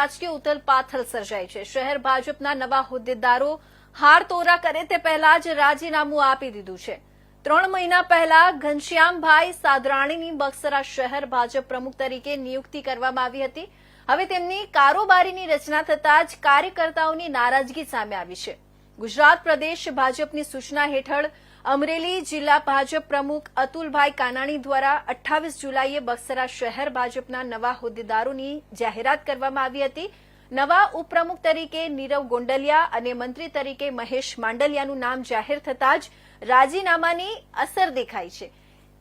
રાજકીય ઉથલપાથલ સર્જાઈ છે. શહેર ભાજપના નવા હોદ્દેદારો હાર તોરા કરે તે પહેલા જ રાજીનામું આપી દીધું છે. ત્રણ મહિના પહેલા ઘનશ્યામભાઈ સાદરાણીની બક્સરા શહેર ભાજપ પ્રમુખ તરીકે નિયુક્તિ કરવામાં આવી હતી. હવે તેમની કારોબારીની રચના થતાં જ કાર્યકર્તાઓની નારાજગી સામે આવી છે. ગુજરાત પ્રદેશ ભાજપની સૂચના હેઠળ અમરેલી જિલ્લા ભાજપ પ્રમુખ અતુલભાઈ કાનાણી દ્વારા અઠ્ઠાવીસ જુલાઈએ બક્સરા શહેર ભાજપના નવા હોદ્દેદારોની જાહેરાત કરવામાં આવી હતી. નવા ઉપપ્રમુખ તરીકે નીરવ ગોંડલિયા અને મંત્રી તરીકે મહેશ માંડલિયાનું નામ જાહેર થતાં જ રાજીનામાની અસર દેખાઈ છે.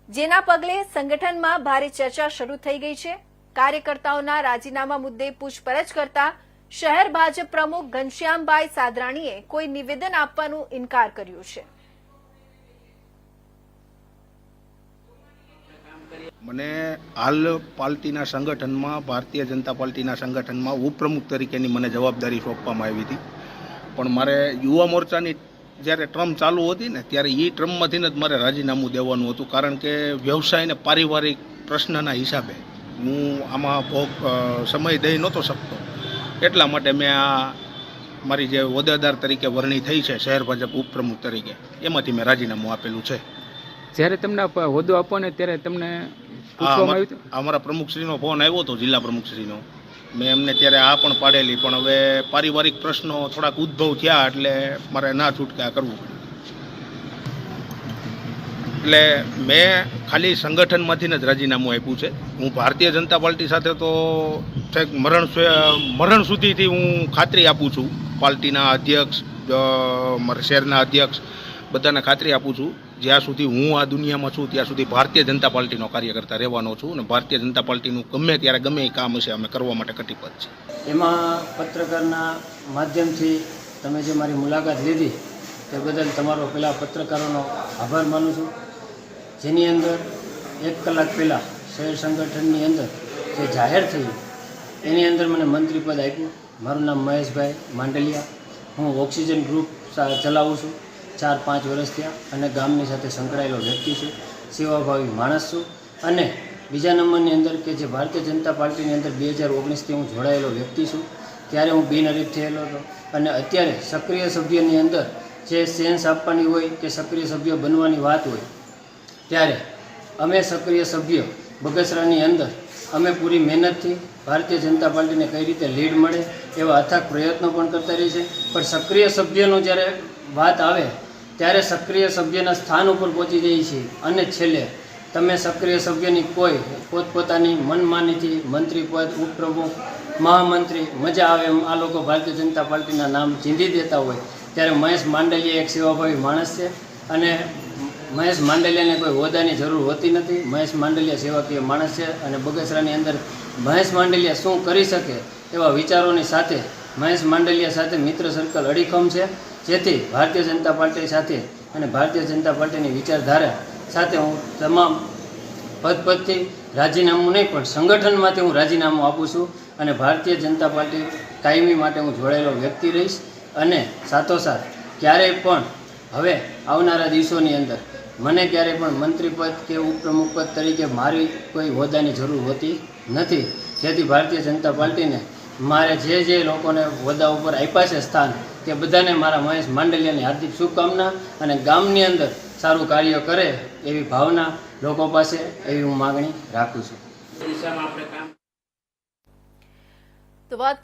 જેના પગલે સંગઠનમાં ભારે ચર્ચા શરૂ થઈ ગઈ છે. કાર્યકર્તાઓના રાજીનામા મુદ્દે પૂછપરછ કરતા શહેર ભાજપ પ્રમુખ ઘનશ્યામભાઈ સાદરાણીએ કોઈ નિવેદન આપવાનું ઇનકાર કર્યો છે. મને હાલ પાર્ટીના સંગઠનમાં, ભારતીય જનતા પાર્ટીના સંગઠનમાં ઉપપ્રમુખ તરીકેની મને જવાબદારી સોંપવામાં આવી હતી. પણ મારે યુવા મોરચાની જ્યારે ટ્રમ્પ ચાલુ હતી ને, ત્યારે એ ટ્રમ્પમાંથી જ મારે રાજીનામું દેવાનું હતું. કારણ કે વ્યવસાય અને પારિવારિક પ્રશ્નના હિસાબે હું આમાં ભોગ સમય દઈ નહોતો શકતો. એટલા માટે મેં આ મારી જે હોદ્દેદાર તરીકે વરણી થઈ છે, શહેર ભાજપ ઉપપ્રમુખ તરીકે, એમાંથી મેં રાજીનામું આપેલું છે. જ્યારે તમને હોદ્દો આપો ને, ત્યારે તમને અમારા પ્રમુખશ્રીનો ફોન આવ્યો હતો જિલ્લા પ્રમુખશ્રીનો. મેં એમને ત્યારે આ પણ પાડેલી પણ હવે પારિવારિક પ્રશ્નો થોડાક ઉદ્ભવ થયા એટલે મારે ના છૂટકા કરવું એટલે મેં ખાલી સંગઠનમાંથી જ રાજીનામું આપ્યું છે. હું ભારતીય જનતા પાર્ટી સાથે તો છેક મરણ મરણ સુધીથી હું ખાતરી આપું છું. પાર્ટીના અધ્યક્ષ શહેરના અધ્યક્ષ બધાને ખાતરી આપું છું. જ્યાં સુધી હું આ દુનિયામાં છું, ત્યાં સુધી ભારતીય જનતા પાર્ટીનો કાર્યકર્તા રહેવાનો છું અને ભારતીય જનતા પાર્ટીનું ગમે ત્યારે ગમે એ કામ હશે, અમે કરવા માટે કટિબદ્ધ છે એમાં પત્રકારના માધ્યમથી તમે જે મારી મુલાકાત લીધી, તે બદલ તમારો પેલા પત્રકારોનો આભાર માનું છું. જેની અંદર એક કલાક પહેલાં શહેર સંગઠનની અંદર જે જાહેર થયું, એની અંદર મને મંત્રી પદ આપ્યું. મારું નામ મહેશભાઈ માંડલિયા. હું ઓક્સિજન ગ્રુપ ચલાવું છું. ચાર પાંચ વર્ષ થયા અને ગામની સાથે સંકળાયેલો વ્યક્તિ છું, સેવાભાવી માણસ છું. અને બીજા નંબરની અંદર કે જે ભારતીય જનતા પાર્ટીની અંદર બે હજાર ઓગણીસથી હું જોડાયેલો વ્યક્તિ છું, ત્યારે હું બિનહરીફ થયેલો હતો. અને અત્યારે સક્રિય સભ્યની અંદર જે સેન્સ આપવાની હોય કે સક્રિય સભ્ય બનવાની વાત હોય, ત્યારે અમે સક્રિય સભ્ય બગસરાની અંદર અમે પૂરી મહેનતથી ભારતીય જનતા પાર્ટીને કઈ રીતે લીડ મળે એવા અથાગ પ્રયત્નો પણ કરતા રહીએ છીએ. પણ સક્રિય સભ્યનું જ્યારે વાત આવે ત્યારે સક્રિય સભ્યના સ્થાન ઉપર પહોંચી જઈએ છીએ અને છેલ્લે, તમે સક્રિય સભ્યની કોઈ પોતપોતાની મનમાનીથી મંત્રી પદ, ઉપપ્રમુખ, મહામંત્રી, મજા આવે એમ આ લોકો ભારતીય જનતા પાર્ટીના નામ ચીંધી દેતા હોય, ત્યારે મહેશ માંડલિયા એક સેવાભાવી માણસ છે. અને મહેશ માંડલિયાને કોઈ હોદ્દાની જરૂર હોતી નથી. મહેશ માંડલિયા સેવાકીય માણસ છે અને બગસરાની અંદર મહેશ માંડલિયા શું કરી શકે એવા વિચારોની સાથે મહેશ માંડલિયા સાથે મિત્ર સર્કલ અડીખમ છે. જેથી ભારતીય જનતા પાર્ટી સાથે અને ભારતીય જનતા પાર્ટીની વિચારધારા સાથે હું તમામ પદ પરથી રાજીનામું નહીં, પણ સંગઠનમાંથી હું રાજીનામું આપું છું અને ભારતીય જનતા પાર્ટી કાયમી માટે હું જોડાયેલો વ્યક્તિ રહીશ અને સાથોસાથ ક્યારેય પણ હવે આવનારા દિવસોની અંદર મને ક્યારેય પણ મંત્રી પદ કે ઉપપ્રમુખ પદ તરીકે મારી કોઈ હોદ્દાની જરૂર હોતી નથી. જેથી ભારતીય જનતા પાર્ટીને મારે જે જે લોકોને હોદ્દા ઉપર આપ્યા છે સ્થાન તે બધાને મારા મહેશ માંડલિયાની હાર્દિક શુભકામના અને ગામની અંદર સારું કાર્ય કરે એવી ભાવના લોકો પાસે એવી હું માગણી રાખું છું. તો વાત